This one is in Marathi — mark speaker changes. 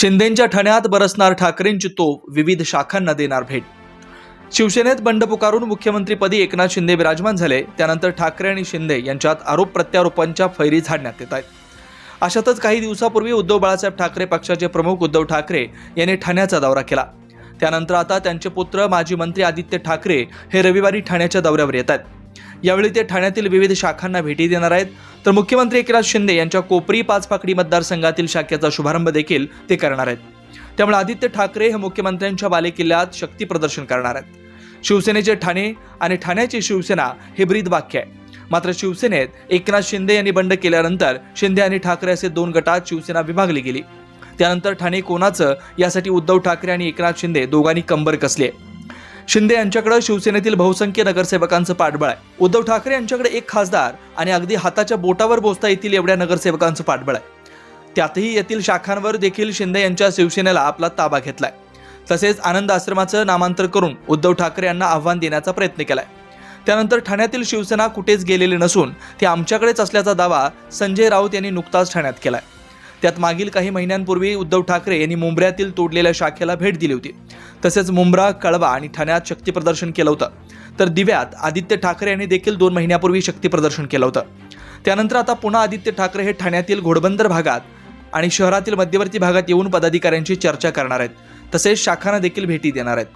Speaker 1: शिंदेंच्या ठाण्यात बरसणार ठाकरेंची तोफ विविध शाखांना देणार भेट. शिवसेनेत बंड पुकारून मुख्यमंत्रीपदी एकनाथ शिंदे विराजमान झाले त्यानंतर ठाकरे आणि शिंदे यांच्यात आरोप प्रत्यारोपांच्या फैरी झाडण्यात येत आहेत. अशातच काही दिवसापूर्वी उद्धव बाळासाहेब ठाकरे पक्षाचे प्रमुख उद्धव ठाकरे यांनी ठाण्याचा दौरा केला. त्यानंतर आता त्यांचे पुत्र माजी मंत्री आदित्य ठाकरे हे रविवारी ठाण्याच्या दौऱ्यावर येत आहेत. यावेळी ते ठाण्यातील विविध शाखांना भेटी देणार आहेत. तर मुख्यमंत्री एकनाथ शिंदे यांच्या कोपरी पाचपाकडी मतदारसंघातील शाखेचा शुभारंभ देखील ते करणार आहेत. त्यामुळे आदित्य ठाकरे हे मुख्यमंत्र्यांच्या बालेकिल्ल्यात शक्ती प्रदर्शन करणार आहेत. शिवसेनेचे ठाणे आणि ठाण्याची शिवसेना हे ब्रीद वाक्य आहे. मात्र शिवसेनेत एकनाथ शिंदे यांनी बंड केल्यानंतर शिंदे आणि ठाकरे असे दोन गटात शिवसेना विभागली गेली. त्यानंतर ठाणे कोणाचं? यासाठी उद्धव ठाकरे आणि एकनाथ शिंदे दोघांनी कंबर कसली आहे. शिंदे यांच्याकडे शिवसेनेतील बहुसंख्य नगरसेवकांचं पाठबळ आहे. उद्धव ठाकरे यांच्याकडे एक खासदार आणि अगदी हाताच्या बोटावर बोसता येतील एवढ्या नगरसेवकांचं पाठबळ आहे. त्यातही येथील शाखांवर देखील शिंदे यांच्या शिवसेनेला आपला ताबा घेतलाय. तसेच आनंद आश्रमाचं नामांतर करून उद्धव ठाकरे यांना आव्हान देण्याचा प्रयत्न केलाय. त्यानंतर ठाण्यातील शिवसेना कुठेच गेलेली नसून ती आमच्याकडेच असल्याचा दावा संजय राऊत यांनी नुकताच ठाण्यात केलाय. त्यात मागील काही महिन्यांपूर्वी उद्धव ठाकरे यांनी मुंबऱ्यातील तोडलेल्या शाखेला भेट दिली होती. तसेच मुंब्रा कळवा आणि ठाण्यात शक्तीप्रदर्शन केलं होतं. तर दिव्यात आदित्य ठाकरे यांनी देखील दोन महिन्यापूर्वी शक्तीप्रदर्शन केलं होतं. त्यानंतर आता पुन्हा आदित्य ठाकरे हे ठाण्यातील घोडबंदर भागात आणि शहरातील मध्यवर्ती भागात येऊन पदाधिकाऱ्यांची चर्चा करणार आहेत. तसेच शाखांना देखील भेटी देणार आहेत.